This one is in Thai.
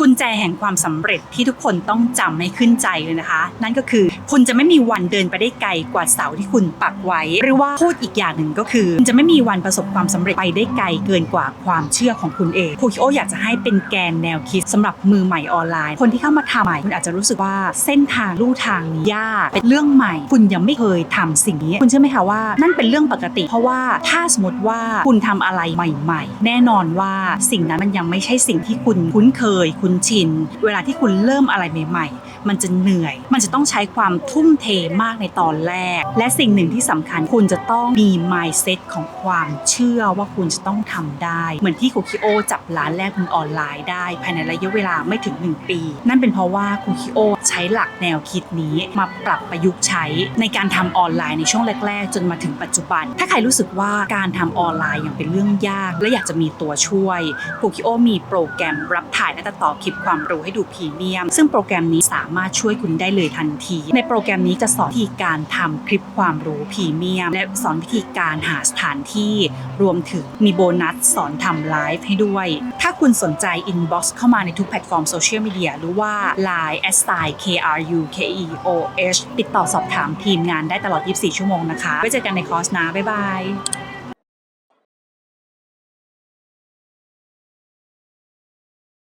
กุญแจแห่งความสำเร็จที่ทุกคนต้องจำให้ขึ้นใจเลยนะคะ นั่นก็คือคุณจะไม่มีวันเดินไปได้ไกลกว่าเสาที่คุณปักไว้ หรือว่าพูดอีกอย่างหนึ่งก็คือ คุณจะไม่มีวันประสบความสำเร็จไปได้ไกลเกินกว่าความเชื่อของคุณเองครูคิโออยากจะให้เป็นแกนแนวคิดสำหรับมือใหม่ออนไลน์ คนที่เข้ามาทำใหม่คุณอาจจะรู้สึกว่าเส้นทางลู่ทางนี้ยากเป็นเรื่องใหม่ คุณยังไม่เคยทำสิ่งนี้ คุณเชื่อไหมคะว่า นั่นเป็นเรื่องปกติ เพราะว่าถ้าสมมติว่าคุณทำอะไรใหม่ ๆ แน่นอนว่าสิ่งนั้นมันยังไม่ใช่สิ่งที่คุณคุ้นเคยคุนชิน เวลาที่คุณเริ่มอะไรใหม่ ๆ มันจะเหนื่อย มันจะต้องใช้ความทุ่มเทมากในตอนแรก และสิ่งหนึ่งที่สำคัญคุณจะต้องมี mindset ของความเชื่อว่าคุณจะต้องทำได้ เหมือนที่คุคิโอจับร้านแรกบนออนไลน์ได้ ภายในระยะเวลาไม่ถึง 1 ปี นั่นเป็นเพราะว่าคุคิโอใช้หลักแนวคิดนี้มาปรับประยุกต์ใช้ในการทำออนไลน์ในช่วงแรก ๆ จนมาถึงปัจจุบัน ถ้าใครรู้สึกว่าการทำออนไลน์ยังเป็นเรื่องยาก และอยากจะมีตัวช่วยคุคิโอมีโปรแกรมรับถ่ายและตัดต่อคลิปความรู้ให้ดูพรีเมียม ซึ่งโปรแกรมนี้สามารถช่วยคุณได้เลยทันที ในโปรแกรมนี้จะสอนวิธีการทำคลิปความรู้พรีเมียม และสอนวิธีการหาสถานที่รวมถึงมีโบนัสสอนทำไลฟ์ให้ด้วย ถ้าคุณสนใจ inbox เข้ามาในทุกแพลตฟอร์มโซเชียลมีเดียหรือว่า Line s t y k r u k e o h ติดต่อสอบถามทีมงานได้ตลอด 24 ชั่วโมงนะคะไว้เจอกันในคอร์สนะ บ๊ายบาย